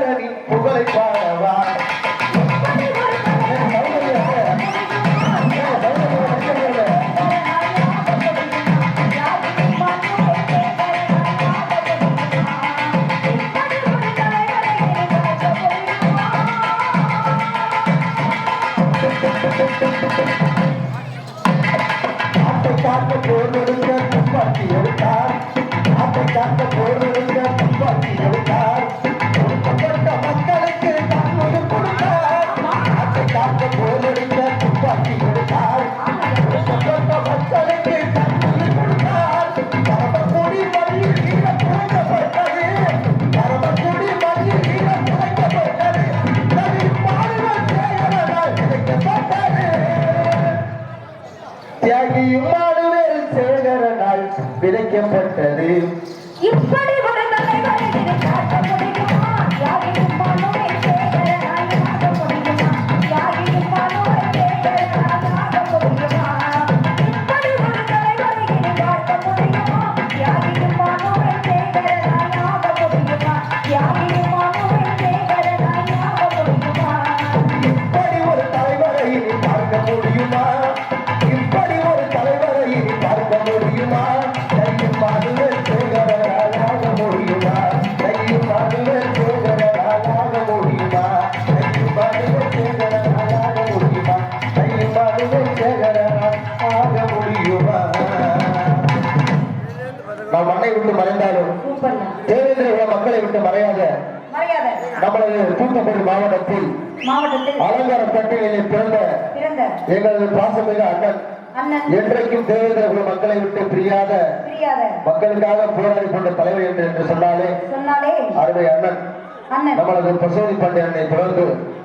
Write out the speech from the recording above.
சங்கரனின் புகழை பாடவா? ஆட்டை காக்க போர் எடுக்க துப்பாக்கி எடுத்தார். ஆட்டை காக்க போர் எடுக்க துப்பாக்கி எடுத்தார் தியாகி இம்மானுவேல் சேகரனால் விதைக்கப்பட்டது. இப்படி மறைந்தாலும் தேவேந்திர உள்ள மக்களை விட்டு மறையாத நம்மளது தூத்துக்குடி மாவட்டத்தில் அலங்கார பட்டியலிலே எங்களது பாசமிகு அண்ணன். என்றைக்கும் தேவேந்திர குல மக்களை விட்டு பிரியாத மக்களுக்காக போராடி கொண்ட தலைவர் என்று சொன்னார் அருமை அண்ணன். நம்மளது பசுமதி பாண்டிய தொடர்ந்து